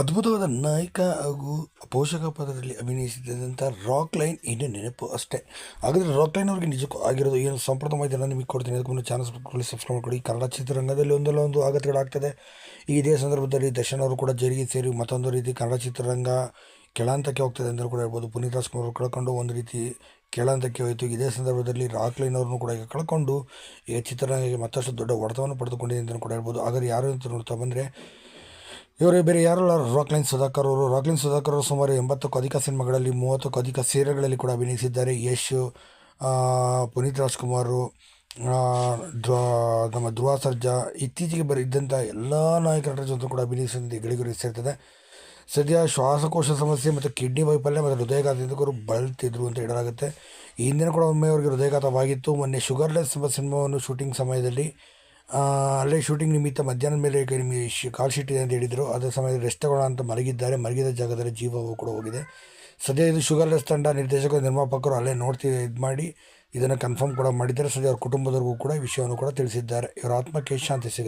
ಅದ್ಭುತವಾದ ನಾಯಕ ಹಾಗೂ ಪೋಷಕ ಪಾತ್ರದಲ್ಲಿ ಅಭಿನಯಿಸಿದಂಥ ರಾಕ್ ಲೈನ್ ಇನ್ನೂ ನೆನಪು ಅಷ್ಟೇ. ಹಾಗಾದರೆ ರಾಕ್ ಲೈನ್ ಅವ್ರಿಗೆ ನಿಜಕ್ಕೂ ಆಗಿರೋದು ಏನು? ಸಂಪ್ರದಾಯ ಮಾಹಿತಿ ನಾನು ನಿಮಗೆ ಕೊಡ್ತೀನಿ. ಅದಕ್ಕೆ ಮುಂದೆ ಚಾನಲ್ಸ್ ಸಬ್ಸ್ಕ್ರೈಬ್ ಮಾಡಿಕೊಡಿ ಕನ್ನಡ ಚಿತ್ರರಂಗದಲ್ಲಿ ಒಂದಲ್ಲ ಒಂದು ಈ ಇದೇ ಸಂದರ್ಭದಲ್ಲಿ ದರ್ಶನ್ ಅವರು ಕೂಡ ಜರಿಗೆ ಸೇರಿ ಮತ್ತೊಂದು ರೀತಿ ಕನ್ನಡ ಚಿತ್ರರಂಗ ಕೆಳಹಂತಕ್ಕೆ ಹೋಗ್ತದೆ ಅಂತಲೂ ಕೂಡ ಹೇಳ್ಬೋದು. ಪುನೀತ್ ರಾಜ್ಕುಮಾರ್ ಅವರು ಕಳ್ಕೊಂಡು ಒಂದು ರೀತಿ ಕೆಳಹಂತಕ್ಕೆ ಹೋಯಿತು. ಇದೇ ಸಂದರ್ಭದಲ್ಲಿ ರಾಕ್ ಲೈನ್ ಅವ್ರನ್ನು ಕೂಡ ಈಗ ಕಳ್ಕೊಂಡು ಈ ಚಿತ್ರರಂಗಕ್ಕೆ ಮತ್ತಷ್ಟು ದೊಡ್ಡ ಹೊಡೆತವನ್ನು ಪಡೆದುಕೊಂಡಿದೆ ಅಂತಲೂ ಕೂಡ ಹೇಳ್ಬೋದು. ಆದರೆ ಯಾರು ಅಂತ ನೋಡ್ತಾ ಬಂದರೆ ಇವರೇ ಬೇರೆ ಯಾರಲ್ಲ ರಾಕ್ಲೈನ್ ಸುಧಾಕರ್ ಅವರು? ರಾಕ್ಲೈನ್ ಸುಧಾಕರ್ ಅವರು ಸುಮಾರು ಎಂಬತ್ತಕ್ಕೂ ಅಧಿಕ ಸಿನಿಮಾಗಳಲ್ಲಿ, ಮೂವತ್ತಕ್ಕೂ ಅಧಿಕ ಸೀರೆಗಳಲ್ಲಿ ಕೂಡ ಅಭಿನಯಿಸಿದ್ದಾರೆ. ಯಶ್ ಪುನೀತ್ ರಾಜ್ಕುಮಾರು ನಮ್ಮ ಧ್ರುವ ಸರ್ಜಾ ಇತ್ತೀಚೆಗೆ ಬರಿದ್ದಂಥ ಎಲ್ಲ ನಾಯಕರ ಜೊತೆ ಕೂಡ ಅಭಿನಯಿಸಿದ ಗಿಳಿಗುರಿ ಸೇರ್ತದೆ. ಸದ್ಯ ಶ್ವಾಸಕೋಶ ಸಮಸ್ಯೆ ಮತ್ತು ಕಿಡ್ನಿ ವೈಫಲ್ಯ ಮತ್ತು ಹೃದಯಘಾತದಿಂದ ಅವರು ಬಳಲ್ತಿದ್ರು ಅಂತ ಹೇಳಲಾಗುತ್ತೆ. ಈ ಹಿಂದಿನ ಕೂಡ ಒಮ್ಮೆ ಅವರಿಗೆ ಹೃದಯಘಾತವಾಗಿತ್ತು. ಮೊನ್ನೆ ಶುಗರ್ಲೆಸ್ ಎಂಬ ಸಿನಿಮಾವನ್ನು ಶೂಟಿಂಗ್ ಸಮಯದಲ್ಲಿ ಅಲ್ಲೇ ಶೂಟಿಂಗ್ ನಿಮಿತ್ತ ಮಧ್ಯಾಹ್ನದ ಮೇಲೆ ನಿಮಗೆ ಕಾಲ್ ಶೀಟ್ ಇದೆ ಅಂತ ಹೇಳಿದರು. ಅದರ ಸಮಯದಲ್ಲಿ ರೆಸ್ಟ್ ತಗೊಳ್ಳೋ ಅಂತ ಮಲಗಿದ್ದಾರೆ. ಮಲಗಿದ ಜಾಗದಲ್ಲಿ ಜೀವವು ಕೂಡ ಹೋಗಿದೆ. ಸದ್ಯ ಇದು ಶುಗರ್ಲೆಸ್ ತಂಡ ನಿರ್ದೇಶಕರು ನಿರ್ಮಾಪಕರು ಅಲ್ಲೇ ನೋಡ್ತಿ, ಇದು ಮಾಡಿ, ಇದನ್ನು ಕನ್ಫರ್ಮ್ ಕೂಡ ಮಾಡಿದ್ದಾರೆ. ಸದ್ಯ ಅವ್ರ ಕುಟುಂಬದವರಿಗೂ ಕೂಡ ವಿಷಯವನ್ನು ಕೂಡ ತಿಳಿಸಿದ್ದಾರೆ. ಇವರ ಆತ್ಮಕ್ಕೆ ಶಾಂತಿ ಸಿಗುತ್ತೆ.